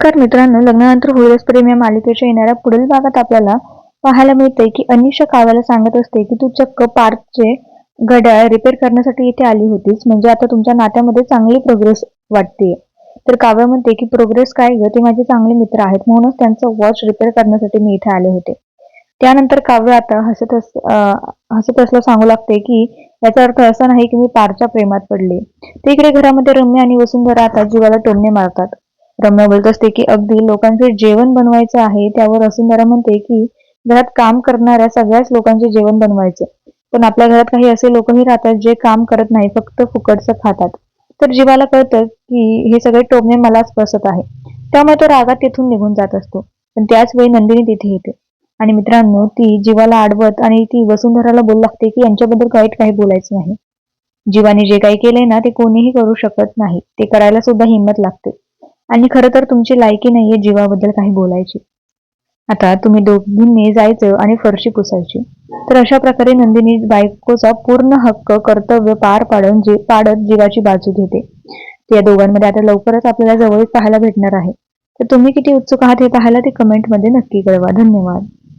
नमस्कार मित्रांनो लग्नानंतर होळीस प्रेम या मालिकेच्या येणाऱ्या पुढील भागात आपल्याला पाहायला मिळते की अनिशा काव्याला सांगत असते की तू चक्क पार्कचे घड्याळ रिपेअर करण्यासाठी इथे आली होतीस. म्हणजे आता तुमच्या नात्यामध्ये चांगली प्रोग्रेस वाटते तर काव्य म्हणते की प्रोग्रेस काय ग? ते माझे चांगले मित्र आहेत. म्हणूनच त्यांचं वॉच रिपेअर करण्यासाठी मी इथे आले होते. त्यानंतर काव्य आता हसत अस हसत असलं सांगू लागते की याचा अर्थ असा नाही की मी पारच्या प्रेमात पडले. ते इकडे घरामध्ये रम्य आणि वसुंधरा आता जीवाला टोमणे मारतात. रम्या बोलत असते की अगदी लोकांचे जेवण बनवायचं आहे त्यावर वसुंधरा म्हणते की घरात काम करणाऱ्या सगळ्याच लोकांचे जेवण बनवायचे. पण आपल्या घरात काही असे लोकही राहतात जे काम करत नाही फक्त फुकटचं खातात. तर जीवाला कळतं की हे सगळे टोमणे मलाच बसत आहे. त्यामुळे तो रागात तिथून निघून जात असतो. पण त्याच वेळी नंदिनी तिथे येते. आणि मित्रांनो ती जीवाला आडवत आणि ती वसुंधराला बोलू लागते की यांच्याबद्दल वाईट काही बोलायचं नाही. जीवाने जे काही केलंय ना ते कोणीही करू शकत नाही. ते करायला सुद्धा हिंमत लागते. आणि खरं तर तुमची लायकी नाहीये जीवाबद्दल काही बोलायची. आता तुम्ही दोघींनी जायचं आणि फरशी पुसायची. तर अशा प्रकारे नंदिनी बायकोचा पूर्ण हक्क कर्तव्य पार पाडून जी पाडत जीवाची बाजू घेते. या दोघांमध्ये आता लवकरच आपल्याला जवळ पाहायला भेटणार आहे. तर तुम्ही किती उत्सुक आहात हे पाहायला ते कमेंटमध्ये नक्की कळवा. धन्यवाद.